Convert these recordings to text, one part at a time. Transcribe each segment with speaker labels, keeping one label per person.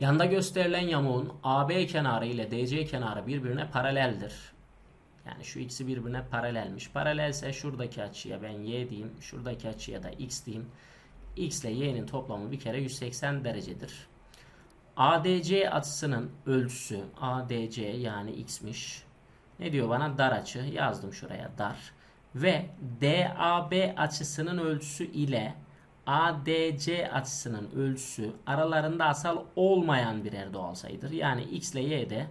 Speaker 1: Yanda gösterilen yamuğun AB kenarı ile DC kenarı birbirine paraleldir. Yani şu ikisi birbirine paralelmiş. Paralelse şuradaki açıya ben y diyeyim. Şuradaki açıya da x diyeyim. x ile y'nin toplamı bir kere 180 derecedir. ADC açısının ölçüsü ADC yani x'miş. Ne diyor bana? Dar açı. Yazdım şuraya dar. Ve DAB açısının ölçüsü ile ADC açısının ölçüsü aralarında asal olmayan birer doğal sayıdır. Yani x ile y de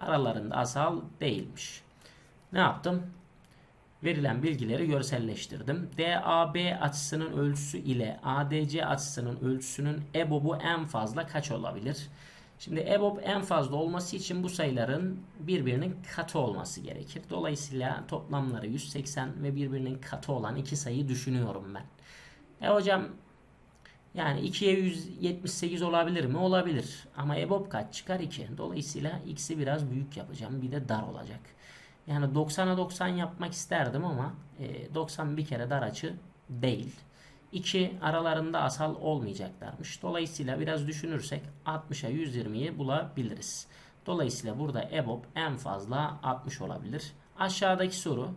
Speaker 1: aralarında asal değilmiş. Ne yaptım? Verilen bilgileri görselleştirdim. DAB açısının ölçüsü ile ADC açısının ölçüsünün EBOB'u en fazla kaç olabilir? Şimdi EBOB en fazla olması için bu sayıların birbirinin katı olması gerekir. Dolayısıyla toplamları 180 ve birbirinin katı olan iki sayıyı düşünüyorum ben. E hocam yani 2'ye 178 olabilir mi? Olabilir. Ama EBOB kaç çıkar? 2. Dolayısıyla x'i biraz büyük yapacağım. Bir de dar olacak. Yani 90'a 90 yapmak isterdim ama e, 90 bir kere dar açı değil. 2 aralarında asal olmayacaklarmış. Dolayısıyla biraz düşünürsek 60'a 120'yi bulabiliriz. Dolayısıyla burada EBOB en fazla 60 olabilir. Aşağıdaki soru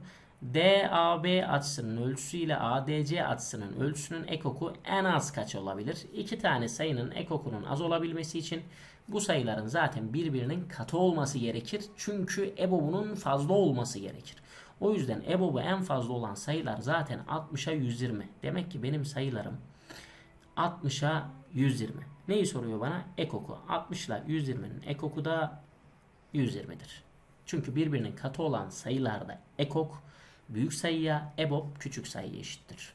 Speaker 1: DAB açısının ölçüsü ile ADC açısının ölçüsünün ekoku en az kaç olabilir? İki tane sayının ekokunun az olabilmesi için bu sayıların zaten birbirinin katı olması gerekir. Çünkü EBOB'unun fazla olması gerekir. O yüzden EBOB'u en fazla olan sayılar zaten 60'a 120. Demek ki benim sayılarım 60'a 120. Neyi soruyor bana? Ekoku. 60 ile 120'nin ekoku da 120'dir. Çünkü birbirinin katı olan sayılarda ekok büyük sayıya, EBOB küçük sayıya eşittir.